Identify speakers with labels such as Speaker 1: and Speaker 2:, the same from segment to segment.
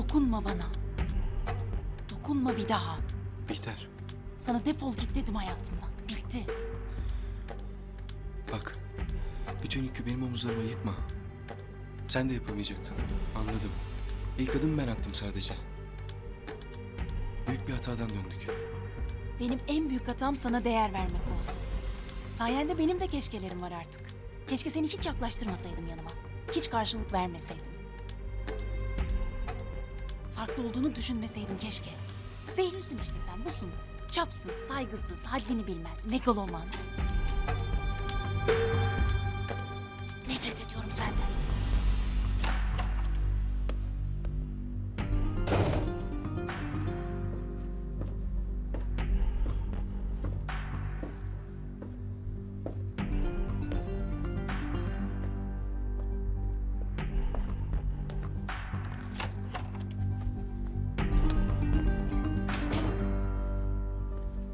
Speaker 1: Dokunma bana. Dokunma bir daha.
Speaker 2: Bihter
Speaker 1: Sana defol git dedim hayatımdan. Bitti.
Speaker 2: bak. Bütün yükü benim omuzlarıma yıkma. Sen de yapamayacaktın. Anladım. İlk adım ben attım sadece. Büyük bir hatadan döndük.
Speaker 1: Benim en büyük hatam sana değer vermek oldu. Sayende benim de keşkelerim var artık. Keşke seni hiç yaklaştırmasaydım yanıma. Hiç karşılık vermeseydim. Farklı olduğunu düşünmeseydim keşke. Behlülsün işte sen, busun. Çapsız, saygısız, haddini bilmez, megaloman. Nefret ediyorum senden.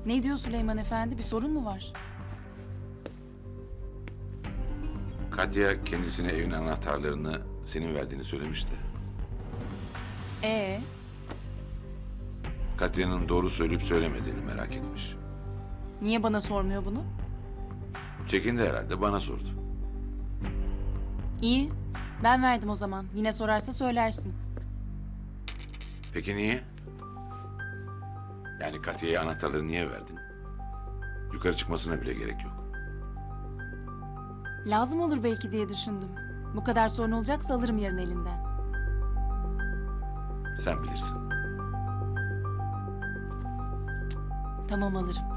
Speaker 1: Ne diyor Süleyman Efendi? Bir sorun mu var?
Speaker 3: Katya kendisine evin anahtarlarını senin verdiğini söylemişti.
Speaker 1: Ee,
Speaker 3: Katya'nın doğru söyleyip söylemediğini merak etmiş.
Speaker 1: niye bana sormuyor bunu?
Speaker 3: Çekindi herhalde bana sordu.
Speaker 1: İyi, ben verdim o zaman. Yine sorarsa söylersin.
Speaker 3: Peki niye? Yani Katya'ya anahtarları niye verdin? Yukarı çıkmasına bile gerek yok.
Speaker 1: Lazım olur belki diye düşündüm. Bu kadar sorun olacaksa alırım yarın elinden.
Speaker 3: Sen bilirsin.
Speaker 1: Tamam alırım.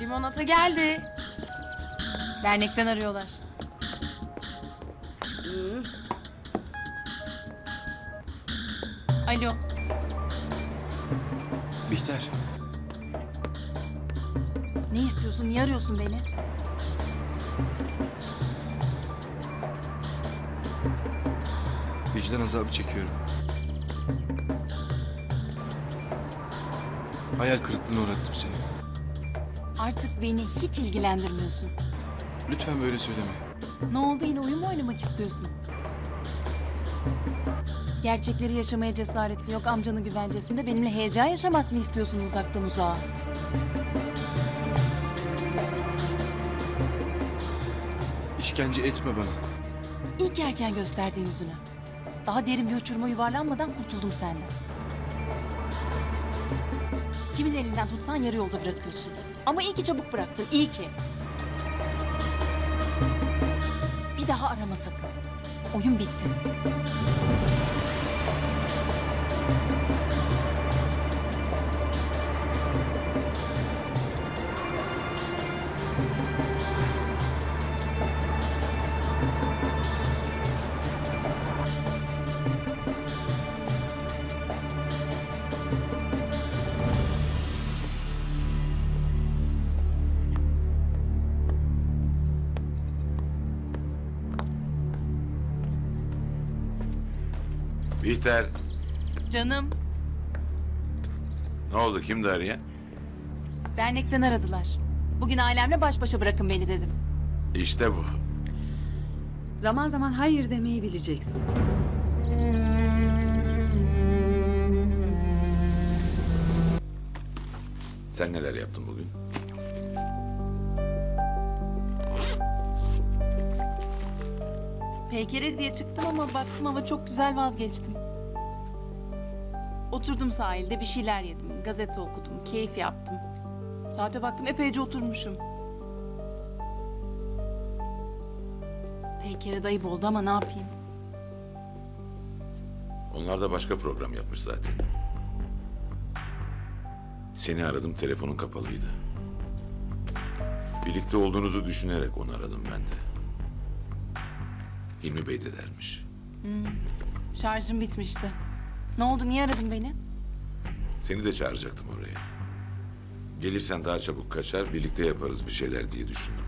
Speaker 4: Limonata geldi.
Speaker 1: Dernekten arıyorlar. Alo,
Speaker 2: Bihter
Speaker 1: ne istiyorsun? Niye arıyorsun beni?
Speaker 2: vicdan azabı çekiyorum. Hayal kırıklığına uğrattım seni.
Speaker 1: Artık beni hiç ilgilendirmiyorsun.
Speaker 2: Lütfen böyle söyleme.
Speaker 1: Ne oldu yine oyun mu oynamak istiyorsun? Gerçekleri yaşamaya cesaretin yok amcanın güvencesinde benimle heyecan yaşamak mı istiyorsun uzaktan uzağa?
Speaker 2: İşkence etme bana.
Speaker 1: İlk erken gösterdiğin yüzünü. Daha derin bir uçuruma yuvarlanmadan kurtuldum senden. Kimin elinden tutsan yarı yolda bırakıyorsun. Ama iyi ki çabuk bıraktın, iyi ki. Bir daha arama sakın. Oyun bitti.
Speaker 3: Bihter
Speaker 1: Canım,
Speaker 3: ne oldu kimdi arayan?
Speaker 1: dernekten aradılar. Bugün ailemle baş başa bırakın beni dedim.
Speaker 3: İşte bu.
Speaker 5: Zaman zaman hayır demeyi bileceksin.
Speaker 3: Sen neler yaptın bugün?
Speaker 1: Peykere diye çıktım ama baktım ama çok güzel vazgeçtim. Oturdum sahilde bir şeyler yedim, gazete okudum, keyif yaptım. Saate baktım epeyce oturmuşum. Peykere dayı oldu ama ne yapayım?
Speaker 3: Onlar da başka program yapmış zaten. Seni aradım, telefonun kapalıydı. Birlikte olduğunuzu düşünerek onu aradım ben de. Hilmi Bey de dermiş.
Speaker 1: Şarjım bitmişti. Ne oldu, niye aradın beni?
Speaker 3: Seni de çağıracaktım oraya. Gelirsen daha çabuk kaçar, birlikte yaparız bir şeyler diye düşündüm.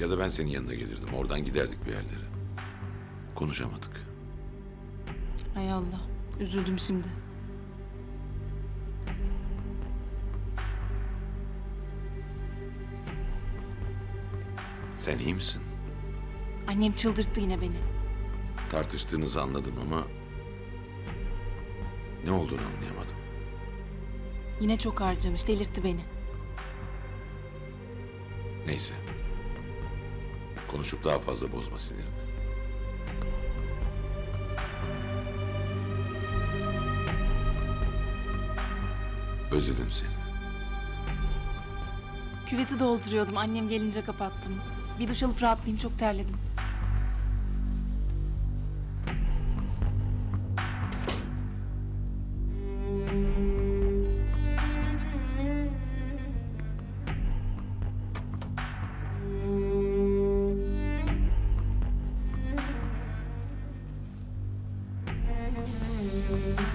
Speaker 3: Ya da ben senin yanına gelirdim, oradan giderdik bir yerlere. Konuşamadık.
Speaker 1: Hay Allah, üzüldüm şimdi.
Speaker 3: Sen iyi misin?
Speaker 1: Annem çıldırttı yine beni.
Speaker 3: Tartıştığınızı anladım ama... Ne olduğunu anlayamadım.
Speaker 1: Yine çok harcamış, delirtti beni.
Speaker 3: Neyse. Konuşup daha fazla bozma sinirini. Özledim seni.
Speaker 1: Küveti dolduruyordum, annem gelince kapattım. Bir duş alıp rahatlayayım, çok terledim. you.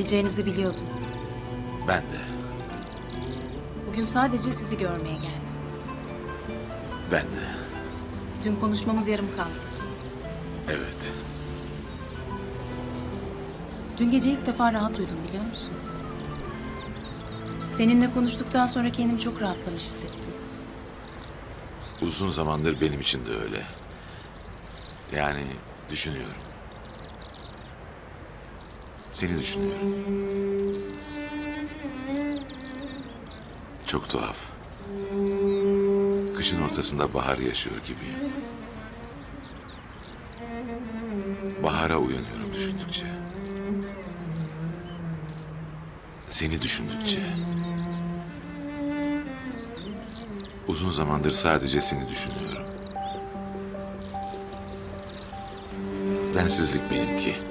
Speaker 1: Geleceğinizi biliyordum.
Speaker 3: Ben de,
Speaker 1: Bugün sadece sizi görmeye geldim.
Speaker 3: ben de.
Speaker 1: Dün konuşmamız yarım kaldı.
Speaker 3: Evet.
Speaker 1: Dün gece ilk defa rahat uyudum biliyor musun? Seninle konuştuktan sonra kendimi çok rahatlamış hissettim.
Speaker 3: Uzun zamandır benim için de öyle. Yani düşünüyorum. Seni düşünüyorum. Çok tuhaf. Kışın ortasında bahar yaşıyor gibiyim. Bahara uyanıyorum düşündükçe. Seni düşündükçe. Uzun zamandır sadece seni düşünüyorum. Densizlik benimki.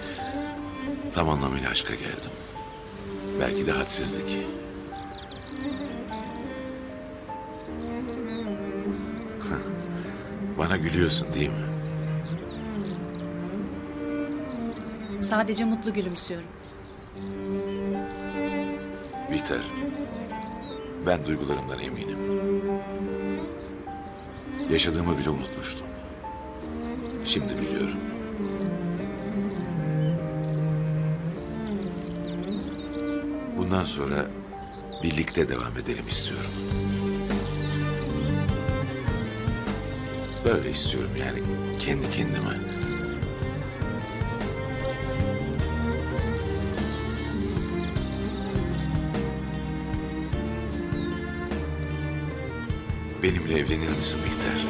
Speaker 3: Tam anlamıyla aşka geldim. Belki de hadsizlik. Bana gülüyorsun değil mi?
Speaker 1: Sadece mutlu gülümsüyorum.
Speaker 3: Bihter. Ben duygularımdan eminim. Yaşadığımı bile unutmuştum. Şimdi biliyorum. Bundan sonra birlikte devam edelim istiyorum. Böyle istiyorum yani kendi kendime. Benimle evlenir misin Bihter?